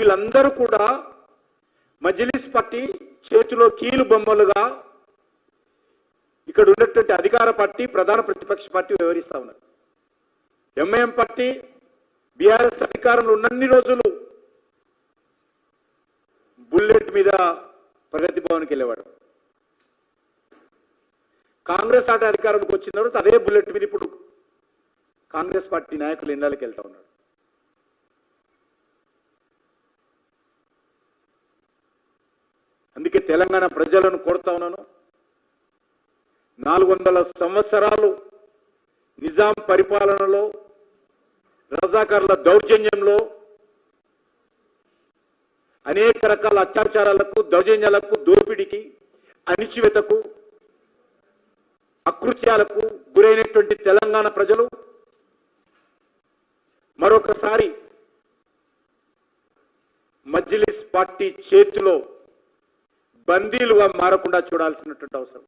వీళ్ళందరూ కూడా మజ్లిస్ పార్టీ చేతిలో కీలు బొమ్మలుగా ఇక్కడ ఉన్నటువంటి అధికార పార్టీ ప్రధాన ప్రతిపక్ష పార్టీ వ్యవహరిస్తా ఉన్నారు. ఎంఐఎం పార్టీ బీఆర్ఎస్ అధికారంలో ఉన్నన్ని రోజులు బుల్లెట్ మీద ప్రగతి భవన్కి వెళ్ళేవాడు. కాంగ్రెస్ ఆట అధికారంలోకి వచ్చిన తర్వాత అదే బుల్లెట్ మీద ఇప్పుడు కాంగ్రెస్ పార్టీ నాయకులు ఇళ్ళకి వెళ్తా ఉన్నాడు అందుకే తెలంగాణ ప్రజలను కోరుతా ఉన్నాను. నాలుగు వందల సంవత్సరాలు నిజాం పరిపాలనలో రజాకారుల దౌర్జన్యంలో అనేక రకాల అత్యాచారాలకు దౌర్జన్యాలకు దోపిడికి అణిచివేతకు అకృత్యాలకు గురైనటువంటి తెలంగాణ ప్రజలు మరొకసారి మజ్లిస్ పార్టీ చేతిలో బందీలుగా మారకుండా చూడాల్సినటువంటి అవసరం.